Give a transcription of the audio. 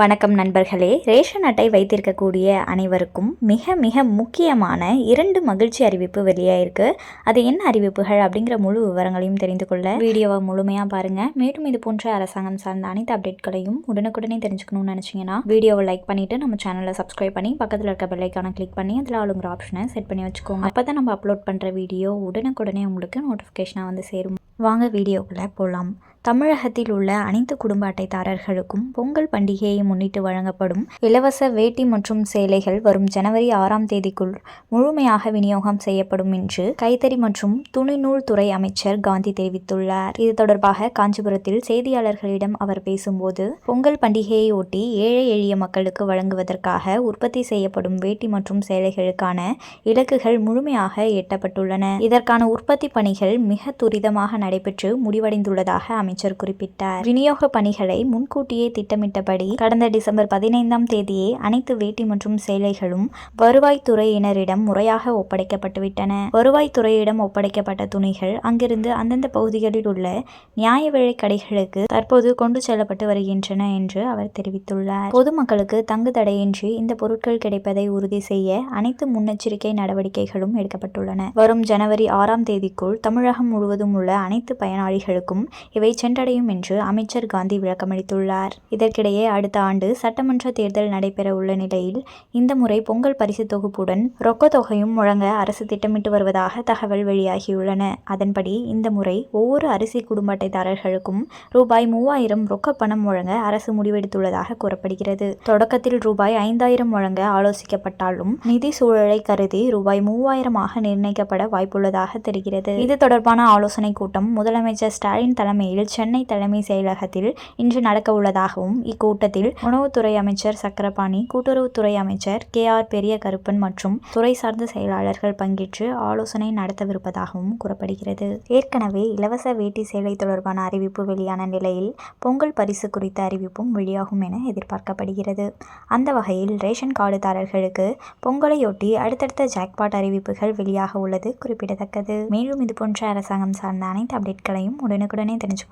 வணக்கம் நண்பர்களே. ரேஷன் அட்டை வைத்திருக்கக்கூடிய அனைவருக்கும் மிக மிக முக்கியமான இரண்டு மகிழ்ச்சி அறிவிப்பு வெளியாயிருக்கு. அது என்ன அறிவிப்புகள் அப்படிங்கிற முழு விவரங்களையும் தெரிந்து கொள்ள வீடியோவை முழுமையாக பாருங்கள் மேலும் இது போன்ற அரசாங்கம் சார்ந்த அனைத்து அப்டேட்களையும் உடனுக்குடனே தெரிஞ்சுக்கணும்னு நினச்சிங்கன்னா வீடியோவை லைக் பண்ணிவிட்டு நம்ம சேனலை சப்ஸ்கிரைப் பண்ணி பக்கத்தில் இருக்க பெல்லைக்கான கிளிக் பண்ணி அதில் ஆளுங்கிற ஆப்ஷனை செட் பண்ணி வச்சுக்கோங்க. அப்போ தான் நம்ம அப்லோட் பண்ணுற வீடியோ உடனுக்குடனே உங்களுக்கு நோட்டிஃபிகேஷனாக வந்து சேரும். வாங்க வீடியோக்குள்ளே போகலாம் தமிழகத்தில் உள்ள அனைத்து குடும்ப அட்டைதாரர்களுக்கும் பொங்கல் பண்டிகையை முன்னிட்டு வழங்கப்படும் இலவச வேட்டி மற்றும் சேலைகள் வரும் ஜனவரி ஆறாம் தேதிக்குள் முழுமையாக விநியோகம் செய்யப்படும் என்று கைத்தறி மற்றும் துணிநூல் துறை அமைச்சர் காந்தி தெரிவித்துள்ளார். இது தொடர்பாக காஞ்சிபுரத்தில் செய்தியாளர்களிடம் அவர் பேசும்போது பொங்கல் பண்டிகையை ஒட்டி ஏழை எளிய மக்களுக்கு வழங்குவதற்காக உற்பத்தி செய்யப்படும் வேட்டி மற்றும் சேலைகளுக்கான இலக்குகள் முழுமையாக எட்டப்பட்டுள்ளன. இதற்கான உற்பத்தி பணிகள் மிக துரிதமாக நடைபெற்று முடிவடைந்துள்ளதாக அமைச்சர் குறிப்பிட்டார். விநியோக பணிகளை முன்கூட்டியே திட்டமிட்டபடி கடந்த டிசம்பர் பதினைந்தாம் தேதியே அனைத்து வேட்டி மற்றும் சேலைகளும் வருவாய்த்துறையினரிடம் முறையாக ஒப்படைக்கப்பட்டுவிட்டன வருவாய்த்துறையிடம் ஒப்படைக்கப்பட்ட துணிகள் அங்கிருந்து அந்தந்த பகுதிகளில் உள்ள நியாய விலை கடைகளுக்கு தற்போது கொண்டு செல்லப்பட்டு வருகின்றன என்று அவர் தெரிவித்துள்ளார். பொதுமக்களுக்கு தங்கு தடையின்றி இந்த பொருட்கள் கிடைப்பதை உறுதி செய்ய அனைத்து முன்னெச்சரிக்கை நடவடிக்கைகளும் எடுக்கப்பட்டுள்ளன. வரும் ஜனவரி ஆறாம் தேதிக்குள் தமிழகம் முழுவதும் உள்ள அனைத்து பயனாளிகளுக்கும் இவை சென்றடையும் என்று அமைச்சர் காந்தி விளக்கமளித்துள்ளார். இதற்கிடையே அடுத்த ஆண்டு சட்டமன்ற தேர்தல் நடைபெற உள்ள நிலையில் இந்த முறை பொங்கல் பரிசு தொகுப்புடன் ரொக்க தொகையும் வழங்க அரசு திட்டமிட்டு வருவதாக தகவல் வெளியாகியுள்ளன. அதன்படி இந்த முறை ஒவ்வொரு அரிசி குடும்ப அட்டைதாரர்களுக்கும் ரூபாய் மூவாயிரம் ரொக்க பணம் வழங்க அரசு முடிவெடுத்துள்ளதாக கூறப்படுகிறது. தொடக்கத்தில் ரூபாய் ஐந்தாயிரம் வழங்க ஆலோசிக்கப்பட்டாலும் நிதி சூழலை கருதி ரூபாய் மூவாயிரமாக நிர்ணயிக்கப்பட வாய்ப்புள்ளதாக தெரிகிறது. இது தொடர்பான ஆலோசனை கூட்டம் முதலமைச்சர் ஸ்டாலின் தலைமையில் சென்னை தலைமை செயலகத்தில் இன்று நடக்க உள்ளதாகவும் இக்கூட்டத்தில் உணவுத்துறை அமைச்சர் சக்கரபாணி கூட்டுறவுத்துறை அமைச்சர் கே ஆர் பெரிய கருப்பன் மற்றும் துறை சார்ந்த செயலாளர்கள் பங்கேற்று ஆலோசனை நடத்தவிருப்பதாகவும் கூறப்படுகிறது. ஏற்கனவே இலவச வேட்டி சேலை தொடர்பான அறிவிப்பு வெளியான நிலையில் பொங்கல் பரிசு குறித்த அறிவிப்பும் வெளியாகும் என எதிர்பார்க்கப்படுகிறது. அந்த வகையில் ரேஷன் கார்டுதாரர்களுக்கு பொங்கலையொட்டி அடுத்தடுத்த ஜாக்பாட் அறிவிப்புகள் வெளியாக உள்ளது குறிப்பிடத்தக்கது. மேலும் இதுபோன்ற அரசாங்கம் சார்ந்த அனைத்து அப்டேட்களையும் உடனுக்குடனே